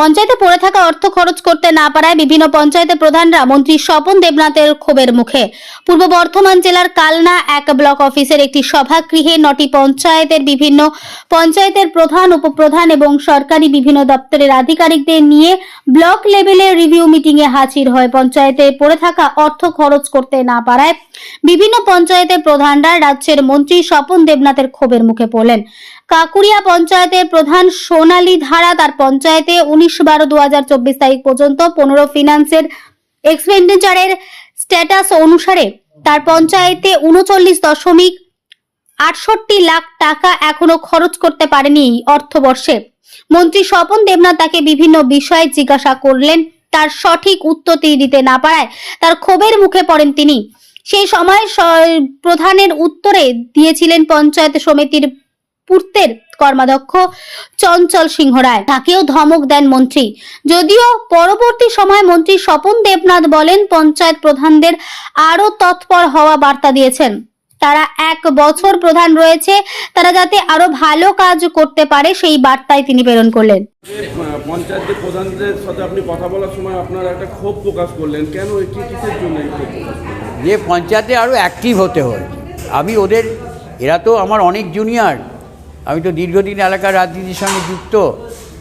পঞ্চায়েতে পড়ে থাকা অর্থ খরচ করতে না পারায় বিভিন্ন পঞ্চায়েতের প্রধানরা মন্ত্রী স্বপন দেবনাথের ক্ষোভের মুখে। পূর্ব বর্ধমান জেলার কালনা এক ব্লক অফিসের একটি সভাগৃহে নটি পঞ্চায়েতের বিভিন্ন পঞ্চায়েতের প্রধান, উপপ্রধান এবং সরকারি বিভিন্ন দপ্তরের আধিকারিকদের নিয়ে ব্লক লেভেলে রিভিউ মিটিংয়ে হাজির হয়। পঞ্চায়েতে পড়ে থাকা অর্থ খরচ করতে না পারায় বিভিন্ন পঞ্চায়েতের প্রধানরা রাজ্যের মন্ত্রী স্বপন দেবনাথের ক্ষোভের মুখে পড়লেন। কাকুরিয়া পঞ্চায়েতের প্রধান সোনালী ধারা, তার পঞ্চায়েতে উনিশ বারো দু তারিখ পর্যন্ত পনেরো ফিনান্সের এক্সপেন্ডিচারের স্ট্যাটাস অনুসারে তার পঞ্চায়েতে উনচল্লিশ দশমিক আটষট্টি লাখ টাকা এখনও খরচ করতে পারেনি অর্থবর্ষে। মন্ত্রী স্বপন দেবনাথ তাকে বিভিন্ন বিষয়ে জিজ্ঞাসা করলেন, তার সঠিক উত্তর তিনি দিতে না পারায় তার ক্ষোভের মুখে পড়েন তিনি। সেই সময় প্রধানের উত্তরে দিয়েছিলেন পঞ্চায়েত সমিতির পূর্তের কর্মাধ্যক্ষ চঞ্চল সিংহ রায়। তাকেও ধমক দেন মন্ত্রী। যদিও পরবর্তী সময় মন্ত্রী স্বপন দেবনাথ বলেন পঞ্চায়েত প্রধানদের আরও তৎপর হওয়া বার্তা দিয়েছেন। তারা এক বছর প্রধান রয়েছে তারা যাতে আরও ভালো কাজ করতে পারে সেই বার্তায় তিনি প্রেরণ করলেন। যে পঞ্চায়েতের প্রধানদের সাথে আপনি কথা বলার সময় আপনার একটা ক্ষোভ প্রকাশ করলেন। কেন এটি কিসের জন্য? যে পঞ্চায়েতে আরও অ্যাক্টিভ হতে হয় আমি ওদের এরা তো আমার অনেক জুনিয়র আমি তো দীর্ঘদিন এলাকার রাজনীতির সঙ্গে যুক্ত,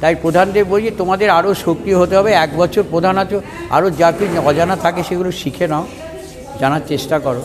তাই প্রধানদের বলছি তোমাদের আরও সক্রিয় হতে হবে, এক বছর প্রধান আছো আরও যা কিছু অজানা থাকে সেগুলো শিখে নাও, জানার চেষ্টা করো।